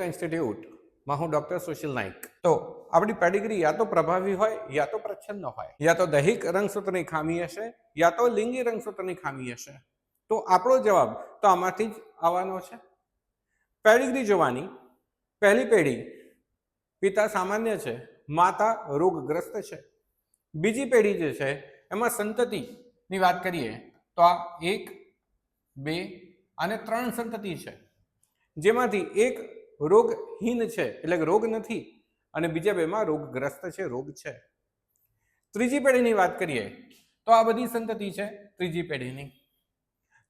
The ઇન્સ્ટિટ્યૂટમાં હું doctor Sushil Naik. તો આપણી પેડિગ્રી યા તો પ્રભાવી હોય, યા તો પ્રચ્છન્ન હોય, યા તો દૈહિક રંગસૂત્રની ખામી હશે, યા તો લિંગી રંગસૂત્રની ખામી હશે. તો આપણો જવાબ તો આમાંથી જ આવવાનો છે. પેડિગ્રી જોવાની પહેલી પેઢી પિતા સામાન્ય છે, માતા રોગગ્રસ્ત છે. બીજી પેઢી જે છે, એમાં સંતતિની વાત કરીએ તો આ એક, બે અને ત્રણ સંતતિ છે. જેમાંથી એક રોગહીન છે, એટલે રોગ નથી. અને બીજા બેમાં રોગગ્રસ્ત છે, રોગ છે. ત્રીજી પેઢીની વાત કરીએ, તો આ બધી સંતતિ છે, ત્રીજી પેઢીની.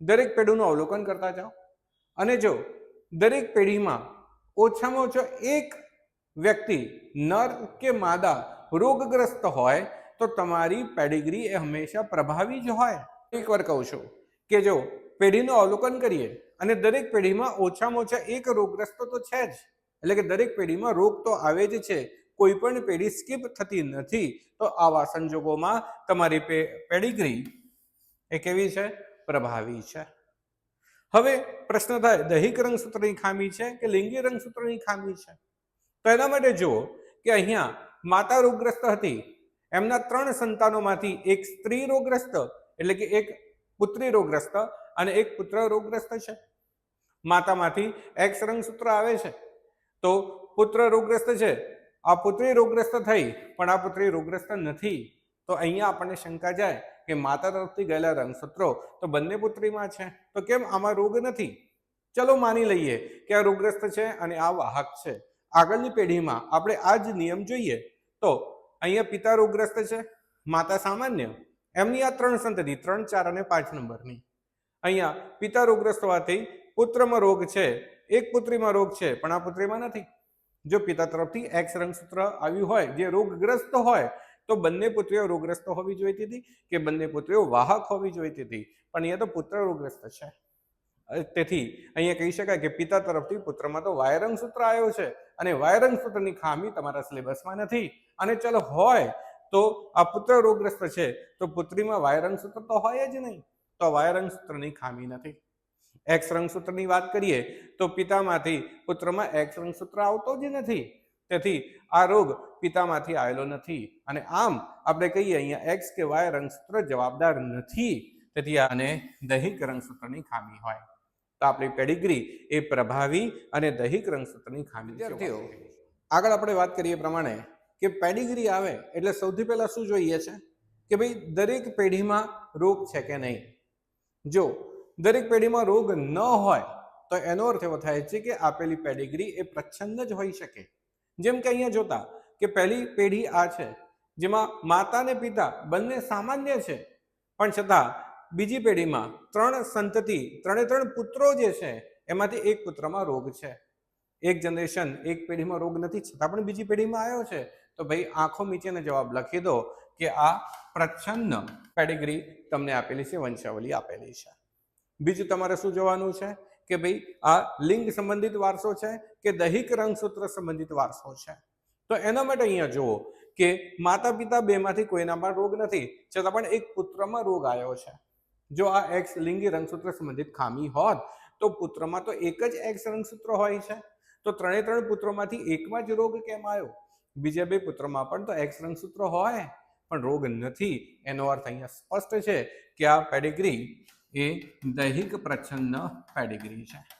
દરેક પેઢીનું અવલોકન કરતા જાઓ. અને જો દરેક પેઢીમાં ઓછામાં ઓછો એક વ્યક્તિ નર કે માદા રોગગ્રસ્ત હોય, તો તમારી પેડિગ્રી એ હંમેશા પ્રભાવી જ હોય. એકવાર કહું છું કે જો પેઢીનું અવલોકન કરીએ અને દરેક પેઢીમાં ઓછામાં ઓછા એક રોગગ્રસ્ત તો છે જ. એટલે કે દરેક પેઢીમાં રોગ તો આવે જ છે. કોઈ પણ પેઢી સ્કીપ થતી નથી. તો આવા સંજોગોમાં તમારી પેડિગ્રી એ કેવી છે? પ્રભાવી છે. હવે પ્રશ્ન થાય, દૈહિક રંગસૂત્રની ખામી છે કે લિંગી રંગસૂત્રની ખામી છે? તો એના માટે જુઓ કે અહીંયા માતા રોગગ્રસ્ત હતી. એમના ત્રણ સંતાનોમાંથી એક સ્ત્રી રોગગ્રસ્ત, એટલે કે એક પુત્રી રોગગ્રસ્ત અને એક પુત્ર રોગગ્રસ્ત છે. માતામાંથી એક્સ રંગસૂત્ર આવે છે. તો પુત્ર રોગગ્રસ્ત છે. આ પુત્રી રોગગ્રસ્ત થઈ, પણ આ પુત્રી રોગગ્રસ્ત નથી. તો અહીંયા આપણને શંકા જાય કે માતા તરફથી ગયેલા રંગસૂત્રો તો બંને પુત્રીમાં છે. તો કેમ આમાં રોગ નથી? ચલો માની લઈએ કે આ રોગગ્રસ્ત છે અને આ વાહક છે. આગળની પેઢીમાં આપણે આ જ નિયમ જોઈએ. તો અહીંયા પિતા રોગગ્રસ્ત છે, માતા સામાન્ય. એમની આ ત્રણ સંતતિ, ત્રણ ચાર અને પાંચ નંબરની. અહીંયા પિતા રોગગ્રસ્ત હોવાથી પુત્રમાં રોગ છે, એક પુત્રીમાં રોગ છે, પણ આ પુત્રીમાં નથી. જો પિતા તરફથી એક્સ રંગસૂત્ર આવ્યું હોય, જે રોગગ્રસ્ત હોય, તો બંને પુત્રીઓ રોગગ્રસ્ત હોવી જોઈતી હતી કે બંને પુત્રીઓ વાહક હોવી જોઈતી હતી? પણ અહીંયા તો પુત્ર રોગગ્રસ્ત છે. તેથી અહીંયા કહી શકાય કે પિતા તરફથી પુત્રમાં તો વાયરંગ સૂત્ર આવ્યો છે અને વાયરંગ સૂત્રની ખામી તમારા સિલેબસમાં નથી. અને ચલો હોય તો આ પુત્ર રોગગ્રસ્ત છે, તો પુત્રીમાં વાયરંગ સૂત્ર તો હોય જ નહીં. તો વાયરંગ સૂત્રની ખામી નથી. એક્સ રંગસૂત્રની વાત કરીએ તો પિતામાંથી પુત્રમાં એક્સ રંગસૂત્ર આવતો જ નથી. તેથી આ રોગ પિતામાંથી આવેલો નથી. અને આમ આપણે કહીએ અહીંયા એક્સ કે વાય રંગસૂત્ર જવાબદાર નથી. તેથી આને દૈહિક રંગસૂત્રની ખામી હોય. તો આપણી પેડિગ્રી એ પ્રભાવી અને દૈહિક રંગસૂત્રની ખામી આગળ આપણે વાત કરીએ પ્રમાણે કે પેડિગ્રી આવે એટલે સૌથી પહેલાં શું જોઈએ છે? કે ભાઈ દરેક પેઢીમાં રોગ છે કે નહીં? જો દરેક પેઢીમાં રોગ ન હોય તો એનો અર્થ એવો થાય છે કે આપેલી પેડિગ્રી એ પ્રચ્છન્ન જ હોઈ શકે. જેમ કે અહીંયા જોતા કે પહેલી પેઢી આ છે, જેમાં માતા અને પિતા બંને સામાન્ય છે. પણ છતાં બીજી પેઢીમાં ત્રણ સંતતિ, ત્રણે ત્રણ પુત્રો જે છે, એમાંથી એક પુત્રમાં રોગ છે. એક જનરેશન એક પેઢીમાં રોગ નથી, છતાં પણ બીજી પેઢીમાં આવ્યો છે. તો ભાઈ આંખો નીચેનો જવાબ લખી દો કે આ પ્રચ્છન્ન પેડિગ્રી તમને આપેલી છે, વંશાવલી આપેલી છે. બીજું તમારે શું જોવાનું છે? કે ભાઈ આ લિંગ સંબંધિત વારસો છે કે દૈહિક રંગસૂત્ર સંબંધિત વારસો છે? તો એના માટે અહીંયા જુઓ કે માતા પિતા બેમાંથી કોઈનામાં રોગ નથી, છતાં પણ એક પુત્રમાં રોગ આવ્યો છે. જો આ એક્સ લિંગી રંગસૂત્ર સંબંધિત ખામી હોત, તો પુત્રમાં તો એક જ એક્સ રંગસૂત્ર હોય છે. તો ત્રણે ત્રણ પુત્રોમાંથી એકમાં જ રોગ કેમ આવ્યો? બીજા બે પુત્રમાં પણ તો એક્સ રંગસૂત્ર હોય, પણ રોગ નથી. એનો અર્થ અહીંયા સ્પષ્ટ છે કે આ પેડિગ્રી એ દૈહિક પ્રચ્છન્ન પેડિગ્રી છે.